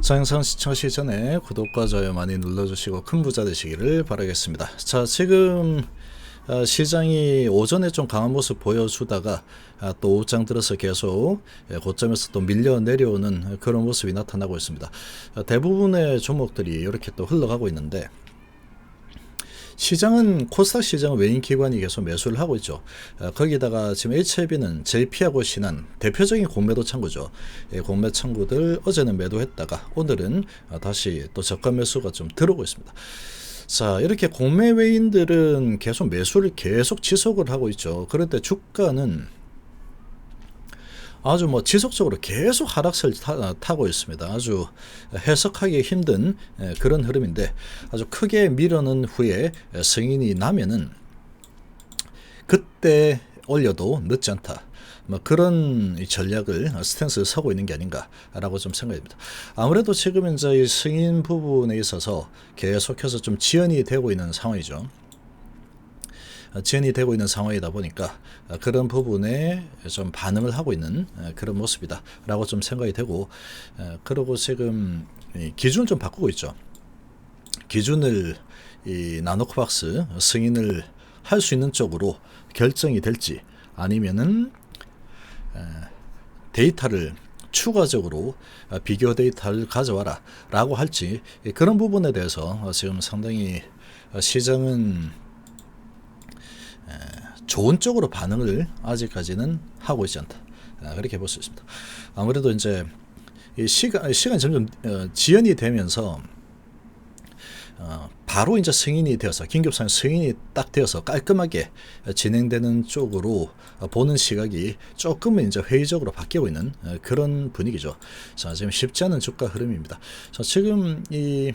자, 영상 시청하시기 전에 구독과 좋아요 많이 눌러주시고 큰 부자 되시기를 바라겠습니다. 자, 지금 어, 시장이 오전에 좀 강한 모습 보여주다가 아, 또 오후장 들어서 계속 예, 고점에서 또 밀려 내려오는 그런 모습이 나타나고 있습니다. 어, 대부분의 종목들이 이렇게 또 흘러가고 있는데 시장은 코스닥 시장은 외인 기관이 계속 매수를 하고 있죠. 어, 거기다가 지금 HIB는 JP하고 신한 대표적인 공매도 창구죠. 예, 공매 창구들 어제는 매도했다가 오늘은 어, 다시 또 저가 매수가 좀 들어오고 있습니다. 자, 이렇게 공매 외인들은 계속 매수를 계속 지속을 하고 있죠. 그런데 주가는 아주 뭐 지속적으로 계속 하락세를 타, 고 있습니다. 아주 해석하기 힘든 예, 그런 흐름인데 아주 크게 밀어넣은 후에 승인이 나면은 그때 올려도 늦지 않다. 뭐 그런 전략을 스탠스를 서고 있는 게 아닌가라고 좀 생각합니다. 아무래도 지금 이제 승인 부분에 있어서 계속해서 좀 지연이 되고 있는 상황이죠. 지연이 되고 있는 상황이다 보니까 그런 부분에 좀 반응을 하고 있는 그런 모습이다라고 좀 생각이 되고 그러고 지금 기준을 좀 바꾸고 있죠. 기준을 이 나노코박스 승인을 할 수 있는 쪽으로 결정이 될지 아니면은 데이터를 추가적으로 비교 데이터를 가져와라 라고 할지 그런 부분에 대해서 지금 상당히 시장은 좋은 쪽으로 반응을 아직까지는 하고 있지 않다. 아, 그렇게 볼 수 있습니다. 아무래도 이제 시간 시간이 점점 어, 지연이 되면서 어, 바로 이제 승인이 되어서 긴급상 승인이 딱 되어서 깔끔하게 진행되는 쪽으로 보는 시각이 조금은 이제 회의적으로 바뀌고 있는 어, 그런 분위기죠. 자, 지금 쉽지 않은 주가 흐름입니다. 자, 지금 이,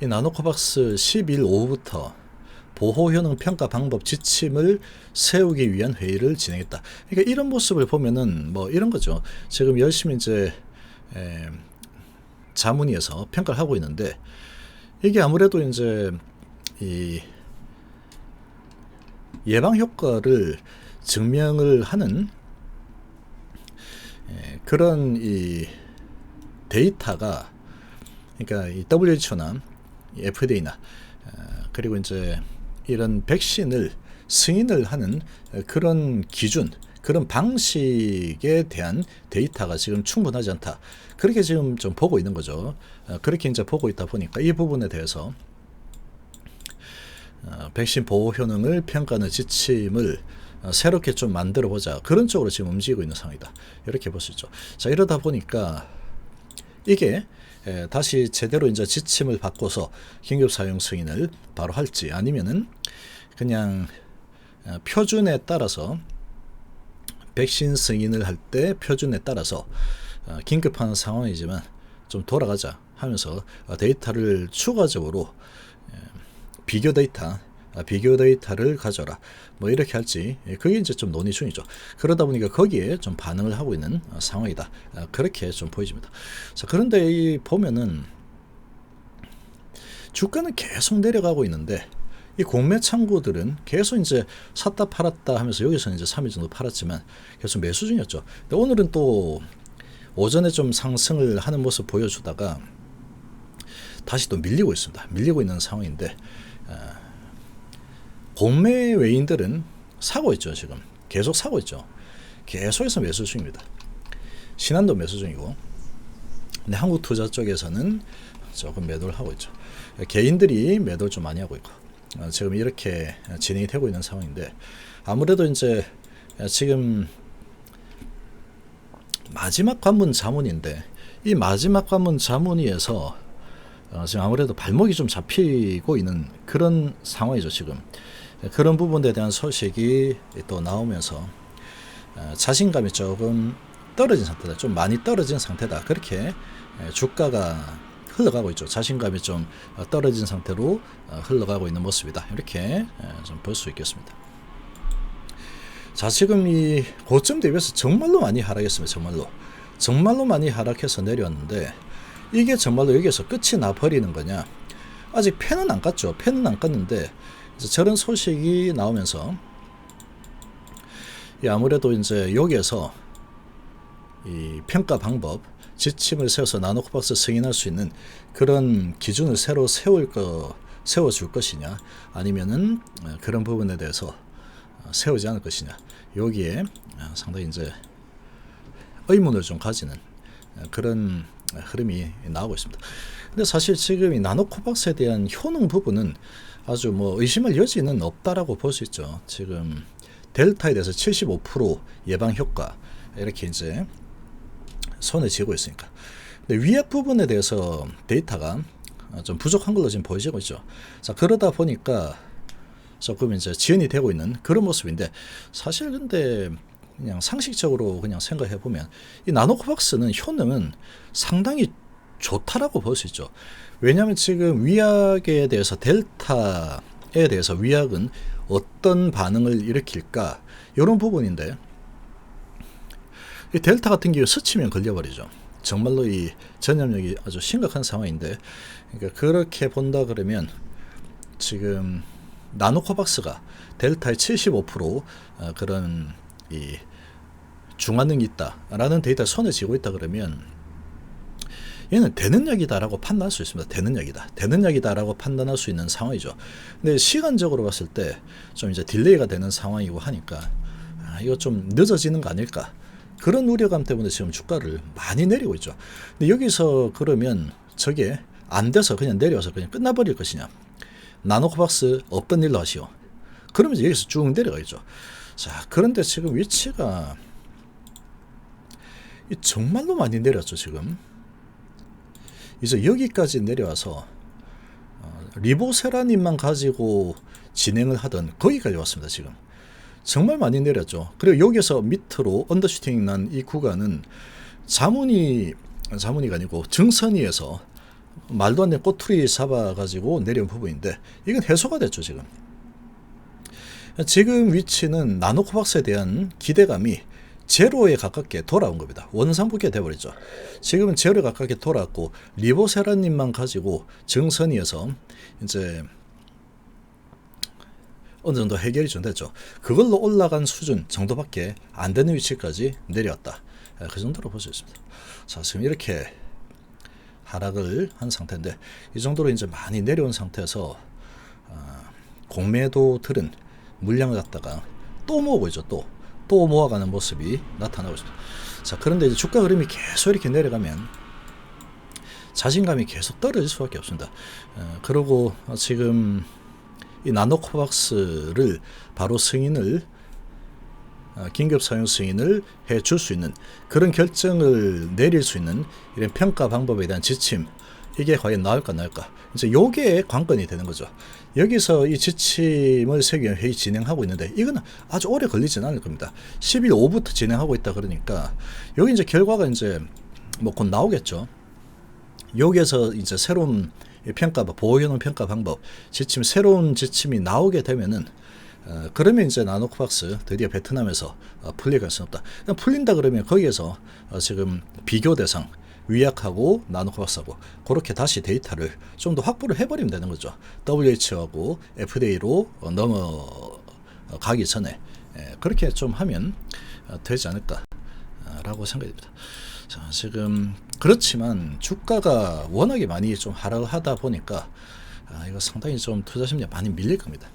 이 나노코박스 10일 오후부터 보호 효능 평가 방법 지침을 세우기 위한 회의를 진행했다. 그러니까 이런 모습을 보면은 뭐 이런 거죠. 지금 열심히 이제 에, 자문위에서 평가를 하고 있는데 이게 아무래도 이제 이 예방 효과를 증명을 하는 에, 그런 이 데이터가 그러니까 이 WHO나 FDA나 그리고 이제 이런 백신을 승인을 하는 그런 기준, 그런 방식에 대한 데이터가 지금 충분하지 않다. 그렇게 지금 좀 보고 있는 거죠. 어, 그렇게 이제 보고 있다 보니까 이 부분에 대해서 어, 백신 보호 효능을 평가하는 지침을 어, 새롭게 좀 만들어 보자. 그런 쪽으로 지금 움직이고 있는 상황이다. 이렇게 볼 수 있죠. 자, 이러다 보니까 이게 다시 제대로 이제 지침을 바꿔서 긴급 사용 승인을 바로 할지 아니면은 그냥 어, 표준에 따라서 백신 승인을 할 때 표준에 따라서 어, 긴급한 상황이지만 좀 돌아가자 하면서 어, 데이터를 추가적으로 비교 데이터 비교 데이터를 가져라. 뭐 이렇게 할지 예, 그게 이제 좀 논의 중이죠. 그러다 보니까 거기에 좀 반응을 하고 있는 상황이다. 그렇게 좀 보여집니다. 자 그런데 이 보면은 주가는 계속 내려가고 있는데 이 공매 창구들은 계속 이제 샀다 팔았다 하면서 여기서는 이제 3일 정도 팔았지만 계속 매수 중이었죠. 근데 오늘은 또 오전에 좀 상승을 하는 모습 보여주다가 다시 또 밀리고 있습니다. 밀리고 있는 상황인데 어, 공매 외인들은 사고 있죠 지금 계속 사고 있죠. 계속해서 매수 중입니다. 신한도 매수 중이고 근데 한국 투자 쪽에서는 조금 매도를 하고 있죠. 개인들이 매도를 좀 많이 하고 있고 어, 지금 이렇게 진행이 되고 있는 상황인데 아무래도 이제 지금 마지막 관문 자문인데 이 마지막 관문 자문위에서 어 지금 아무래도 발목이 좀 잡히고 있는 그런 상황이죠 지금 그런 부분에 대한 소식이 또 나오면서 어 자신감이 조금 떨어진 상태다 좀 많이 떨어진 상태다 그렇게 주가가 흘러가고 있죠. 자신감이 좀 어, 떨어진 상태로 어, 흘러가고 있는 모습이다. 이렇게 좀 볼 수 있겠습니다. 자, 지금 이 고점 대비해서 정말로 많이 하락했습니다. 정말로. 정말로 많이 하락해서 내려왔는데 이게 정말로 여기서 끝이 나 버리는 거냐? 아직 펜은 안 깠죠. 펜은 안 깠는데 저런 소식이 나오면서 아무래도 이제 여기에서 이 평가 방법 지침을 세워서 나노코박스 승인할 수 있는 그런 기준을 새로 세울 거 세워줄 것이냐 아니면은 어, 그런 부분에 대해서 어, 세우지 않을 것이냐 여기에 어, 상당히 이제 의문을 좀 가지는 어, 그런 흐름이 나오고 있습니다. 근데 사실 지금 이 나노코박스에 대한 효능 부분은 아주 뭐 의심할 여지는 없다라고 볼 수 있죠. 지금 델타에 대해서 75% 예방 효과 이렇게 이제 손에 쥐고 있으니까. 근데 위약 부분에 대해서 데이터가 좀 부족한 걸로 지금 보여지고 있죠. 자 그러다 보니까 조금 이제 지연이 되고 있는 그런 모습인데 사실 근데 그냥 상식적으로 그냥 생각해 보면 이 나노코박스는 효능은 상당히 좋다라고 볼 수 있죠. 왜냐하면 지금 위약에 대해서 델타에 대해서 위약은 어떤 반응을 일으킬까 이런 부분인데 이 델타 같은 경우 스치면 걸려버리죠. 정말로 이 전염력이 아주 심각한 상황인데 그러니까 그렇게 본다 그러면 지금 나노코박스가 델타의 75% 어, 그런 이 중화능이 있다라는 데이터 손에 쥐고 있다 그러면 얘는 되는 약이다라고 판단할 수 있습니다. 되는 약이다. 되는 약이다라고 판단할 수 있는 상황이죠. 근데 시간적으로 봤을 때 좀 이제 딜레이가 되는 상황이고 하니까 아, 이거 좀 늦어지는 거 아닐까? 그런 우려감 때문에 지금 주가를 많이 내리고 있죠. 근데 여기서 그러면 저게 안 돼서 그냥 내려서 그냥 끝나버릴 것이냐? 나노코박스 없던 일로 하시오. 그러면 여기서 쭉 내려가겠죠. 자, 그런데 지금 위치가 정말로 많이 내렸죠, 지금. 이제 여기까지 내려와서 어, 리보세라님만 가지고 진행을 하던 거기까지 왔습니다, 지금. 정말 많이 내렸죠. 그리고 여기서 밑으로 언더슈팅 난 이 구간은 자문이 자문이가 아니고 정선이에서 말도 안 되는 꼬투리 잡아가지고 내려온 부분인데 이건 해소가 됐죠 지금. 지금 위치는 나노코박스에 대한 기대감이 제로에 가깝게 돌아온 겁니다. 원상복귀가 돼버렸죠. 지금은 제로에 가깝게 돌아왔고 리보세라님만 가지고 정선이에서 이제 어느 정도 해결이 좀 됐죠. 그걸로 올라간 수준 정도밖에 안 되는 위치까지 내려왔다. 예, 그 정도로 볼 수 있습니다. 자, 지금 이렇게 하락을 한 상태인데 이 정도로 이제 많이 내려온 상태에서 어, 공매도들은 물량을 갖다가 또 모으고 있죠. 또. 또 모아가는 모습이 나타나고 있습니다. 자, 그런데 이제 주가 흐름이 계속 이렇게 내려가면 자신감이 계속 떨어질 수밖에 없습니다. 어, 그리고 지금 이 나노코박스를 바로 승인을 어, 긴급 사용 승인을 해줄 수 있는 그런 결정을 내릴 수 있는 이런 평가 방법에 대한 지침 이게 과연 나올까 나올까 이제 요게 관건이 되는 거죠. 여기서 이 지침을 세계 회의 진행하고 있는데 이거는 아주 오래 걸리지는 않을 겁니다. 10일 오후부터 진행하고 있다 그러니까 여기 이제 결과가 이제 뭐 곧 나오겠죠. 여기에서 이제 새로운 평가 보호효능 평가 방법 지침 새로운 지침이 나오게 되면은 어, 그러면 이제 나노코박스 드디어 베트남에서 어, 풀릴 가능성이 없다. 풀린다 그러면 거기에서 어, 지금 비교 대상 위약하고 나노코박스하고 그렇게 다시 데이터를 좀 더 확보를 해버리면 되는 거죠. WHO하고 FDA로 어, 넘어가기 전에 예, 그렇게 좀 하면 어, 되지 않을까라고 생각이 듭니다. 자, 지금 그렇지만 주가가 워낙에 많이 좀 하락을 하다 보니까 아, 이거 상당히 좀 투자 심리가 많이 밀릴 겁니다.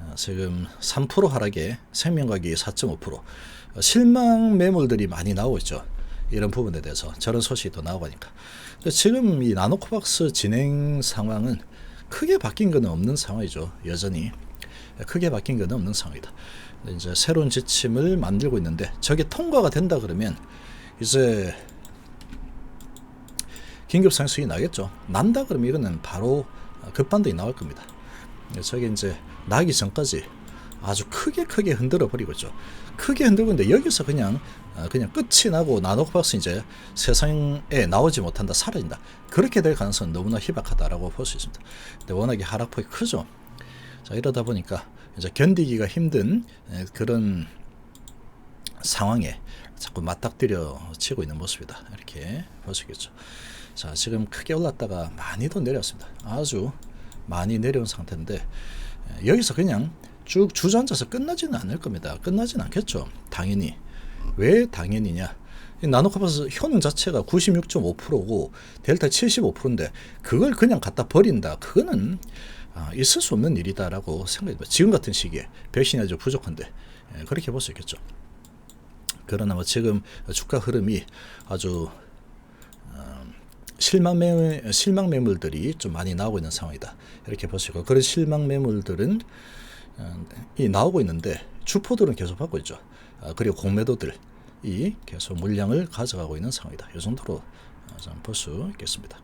아, 지금 3% 하락에 생명과기 4.5% 어, 실망 매물들이 많이 나오고 있죠. 이런 부분에 대해서 저런 소식이 또 나오니까. 지금 이 나노코박스 진행 상황은 크게 바뀐 건 없는 상황이죠. 여전히 크게 바뀐 건 없는 상황이다. 이제 새로운 지침을 만들고 있는데 저게 통과가 된다 그러면 이제 긴급 상승이 나겠죠. 난다 그러면 이거는 바로 급반등이 나올 겁니다. 저게 이제 나기 전까지 아주 크게 크게 흔들어 버리고 있죠. 크게 흔들고 있는데 여기서 그냥 어, 그냥 끝이 나고 나노박스 이제 세상에 나오지 못한다 사라진다 그렇게 될 가능성은 너무나 희박하다라고 볼 수 있습니다. 근데 워낙에 하락폭이 크죠. 자 이러다 보니까 이제 견디기가 힘든 그런 상황에 자꾸 맞닥뜨려 치고 있는 모습이다 이렇게 있겠죠. 자 지금 크게 올랐다가 많이 더 내렸습니다. 아주 많이 내려온 상태인데 여기서 그냥 쭉 주저앉아서 끝나지는 않을 겁니다. 끝나지는 않겠죠. 당연히 왜 당연히냐? 이 나노카파스 효능 자체가 96.5%고 델타 75%인데 그걸 그냥 갖다 버린다. 그거는 아, 있을 수 없는 일이다라고 생각합니다. 지금 같은 시기에 백신이 아주 부족한데 예, 그렇게 볼 수 있겠죠. 그러나 뭐 지금 주가 흐름이 아주 어, 실망 매물 실망 매물들이 좀 많이 나오고 있는 상황이다. 이렇게 보시고 그런 실망 매물들은 어, 이 나오고 있는데 주포들은 계속 받고 있죠. 아, 그리고 공매도들 이 계속 물량을 가져가고 있는 상황이다. 이 정도로 어, 볼수 있겠습니다.